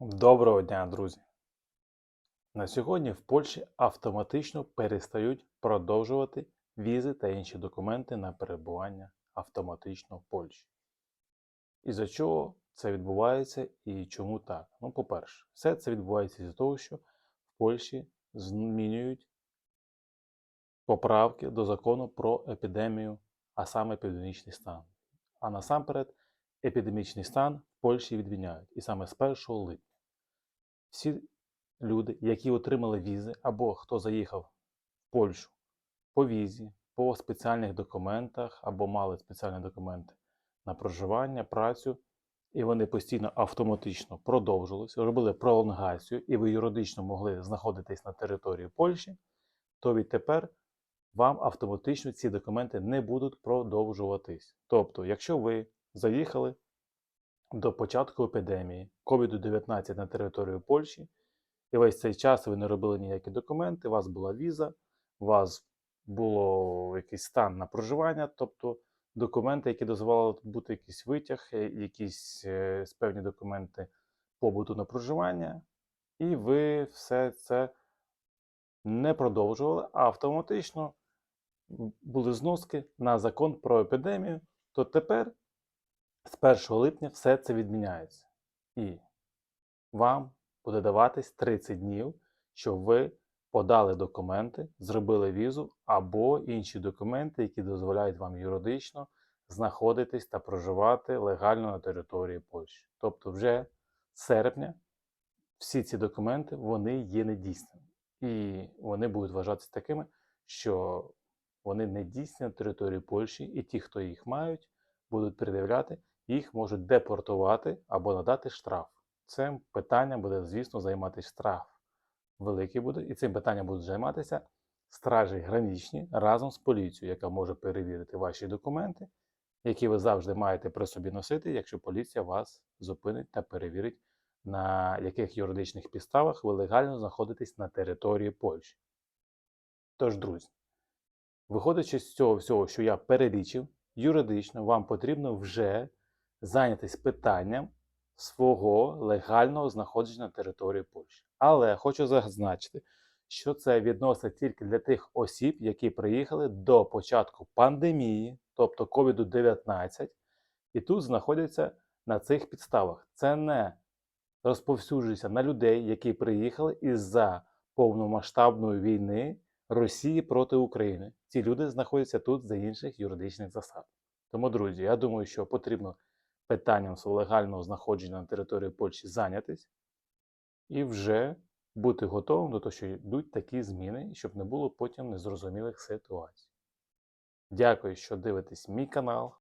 Доброго дня, друзі! На сьогодні в Польщі автоматично перестають продовжувати візи та інші документи на перебування автоматично в Польщі. Із-за чого це відбувається і чому так? Ну, по-перше, все це відбувається із-за того, що в Польщі змінюють поправки до закону про епідемію, а саме епідемічний стан. А насамперед, епідемічний стан в Польщі відміняють. І саме з 1 липня всі люди, які отримали візи, або хто заїхав в Польщу по візі, по спеціальних документах, або мали спеціальні документи на проживання, працю, і вони постійно автоматично продовжилися, робили пролонгацію, і ви юридично могли знаходитись на території Польщі, то відтепер вам автоматично ці документи не будуть продовжуватись. Тобто, якщо ви заїхали до початку епідемії. COVID-19 на територію Польщі, і весь цей час ви не робили ніякі документи, у вас була віза, у вас було якийсь стан на проживання, тобто документи, які дозволяли бути якийсь витяг, е, якісь е, певні документи побуту на проживання, і ви все це не продовжували, а автоматично були зноски на закон про епідемію, то тепер з 1 липня все це відміняється. І вам буде даватись 30 днів, щоб ви подали документи, зробили візу або інші документи, які дозволяють вам юридично знаходитись та проживати легально на території Польщі. Тобто, вже з серпня всі ці документи вони є недійсними. І вони будуть вважатися такими, що вони не дійсні на території Польщі, і ті, хто їх мають, будуть пред'являти, їх можуть депортувати або надати штраф. Цим питанням буде, звісно, займатися штраф. Великий буде, і цим питанням будуть займатися стражі граничні разом з поліцією, яка може перевірити ваші документи, які ви завжди маєте при собі носити, якщо поліція вас зупинить та перевірить, на яких юридичних підставах ви легально знаходитесь на території Польщі. Тож, друзі, виходячи з цього всього, що я перелічив, юридично вам потрібно вже зайнятися питанням свого легального знаходження на території Польщі. Але хочу зазначити, що це відносить тільки для тих осіб, які приїхали до початку пандемії, тобто COVID-19, і тут знаходяться на цих підставах. Це не розповсюджується на людей, які приїхали із-за повномасштабної війни Росії проти України. Ці люди знаходяться тут за інших юридичних засад. Тому, друзі, я думаю, що потрібно питанням свого легального знаходження на території Польщі зайнятись і вже бути готовим до того, що йдуть такі зміни, щоб не було потім незрозумілих ситуацій. Дякую, що дивитесь мій канал.